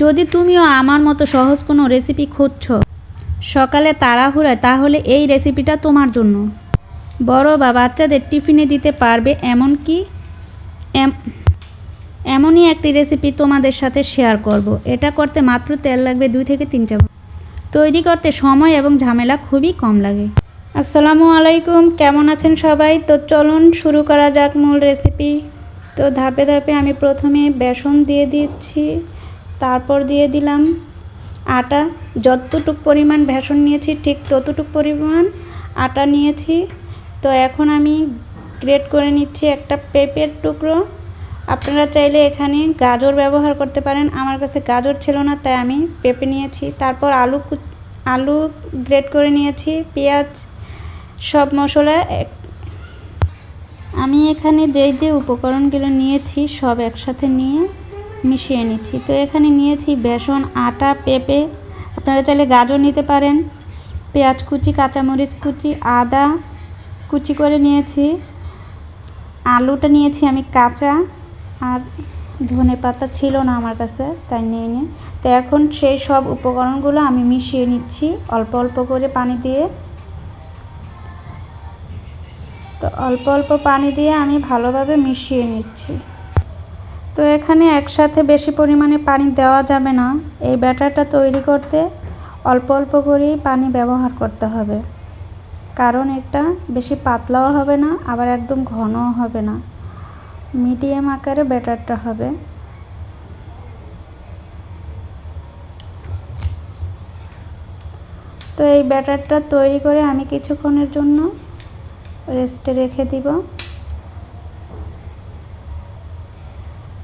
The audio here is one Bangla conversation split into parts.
যদি তুমিও আমার মতো সহজ কোনো রেসিপি খুঁজছ, সকালে তাড়াহুড়ায়, তাহলে এই রেসিপিটা তোমার জন্য। বড় বা বাচ্চাদের টিফিনে দিতে পারবে এমন কি? এম- এমনই একটি রেসিপি তোমাদের সাথে শেয়ার করব। এটা করতে মাত্র তেল লাগবে দুই থেকে তিন চামচ। তৈরি করতে সময় এবং ঝামেলা খুবই কম লাগে। আসসালামু আলাইকুম, কেমন আছেন সবাই? তো চলুন শুরু করা যাক মূল রেসিপি তো ধাপে ধাপে আমি প্রথমে বেসন দিয়ে দিচ্ছি। তারপর দিয়ে দিলাম আটা। যতটুক পরিমাণ বেসন নিয়েছি, ঠিক ততটুক পরিমাণ আটা নিয়েছি। তো এখন আমি গ্রেট করে নিচ্ছি একটা পেঁপের টুকরো। আপনারা চাইলে এখানে গাজর ব্যবহার করতে পারেন। আমার কাছে গাজর ছিল না, তাই আমি পেঁপে নিয়েছি। তারপর আলু আলু গ্রেট করে নিয়েছি, পেঁয়াজ সব মশলা আমি এখানে যে যে উপকরণগুলো নিয়েছি সব একসাথে নিয়ে মিশিয়ে নিচ্ছি। তো এখানে নিয়েছি বেসন, আটা, পেঁপে। আপনারা চাইলে গাজর নিতে পারেন। পেঁয়াজ কুচি, কাঁচামরিচ কুচি, আদা কুচি করে নিয়েছি। আলুটা নিয়েছি আমি কাঁচা। আর ধনে পাতা ছিল না আমার কাছে, তাই নিয়ে নিই তো এখন সেই সব উপকরণগুলো আমি মিশিয়ে নিচ্ছি অল্প অল্প করে পানি দিয়ে। তো অল্প অল্প পানি দিয়ে আমি ভালোভাবে মিশিয়ে নিচ্ছি। তো এখানে একসাথে বেশি পরিমাণে পানি দেওয়া যাবে না। এই ব্যাটারটা তৈরি করতে অল্প অল্প করেই পানি ব্যবহার করতে হবে। কারণ এটা বেশি পাতলাও হবে না, আবার একদম ঘনও হবে না। মিডিয়াম আকারে ব্যাটারটা হবে। তো এই ব্যাটারটা তৈরি করে আমি কিছুক্ষণের জন্য রেস্টে রেখে দিব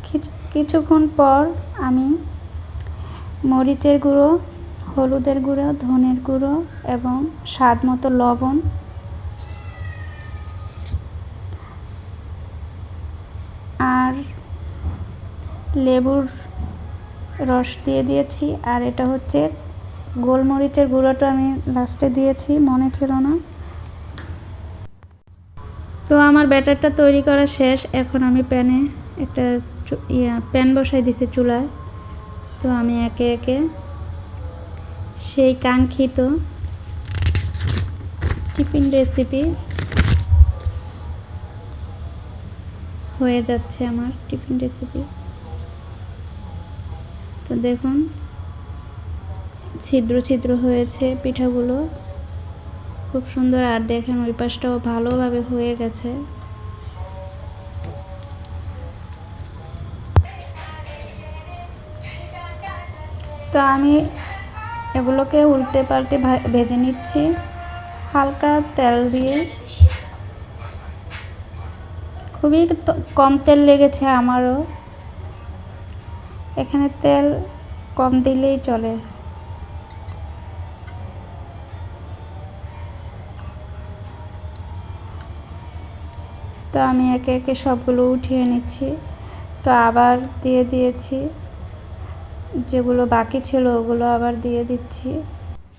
কিছু কিছুক্ষণ পর আমি মরিচের গুঁড়ো, হলুদের গুঁড়ো, ধনের গুঁড়ো এবং স্বাদ মতো লবণ আর লেবুর রস দিয়ে দিয়েছি। আর এটা হচ্ছে গোলমরিচের গুঁড়োটা আমি লাস্টে দিয়েছি, মনে ছিল না। তো আমার ব্যাটারটা তৈরি করা শেষ। এখন আমি প্যানে একটা প্যান বসাই দিছি চুলায়। তো আমি একে একে সেই কাঙ্ক্ষিত টিফিন রেসিপি হয়ে যাচ্ছে আমার টিফিন রেসিপি। তো দেখুন, ছিদ্র ছিদ্র হয়েছে পিঠাগুলো। খুব সুন্দর আর দেখেন ওই পাশটাও ভালোভাবে হয়ে গেছে। তো আমি এগুলোকে উল্টে পাল্টে ভেজে নিচ্ছি। হালকা তেল দিয়ে। খুবই কম তেল লেগেছে আমারও। এখানে তেল কম দিলেই চলে। তো আমি একে একে সবগুলো উঠিয়ে নিচ্ছি। তো আবার দিয়ে দিয়েছি। যেগুলো বাকি ছিল ওগুলো আবার দিয়ে দিচ্ছি।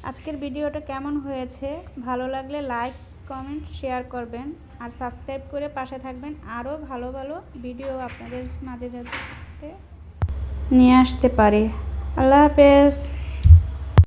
আজকের ভিডিওটা কেমন হয়েছে? ভালো লাগলে লাইক, কমেন্ট, শেয়ার করবেন। আর সাবস্ক্রাইব করে পাশে থাকবেন। আরও ভালো ভালো ভিডিও আপনাদের মাঝে যাতে নিয়ে আসতে পারে। আল্লাহ হাফেজ।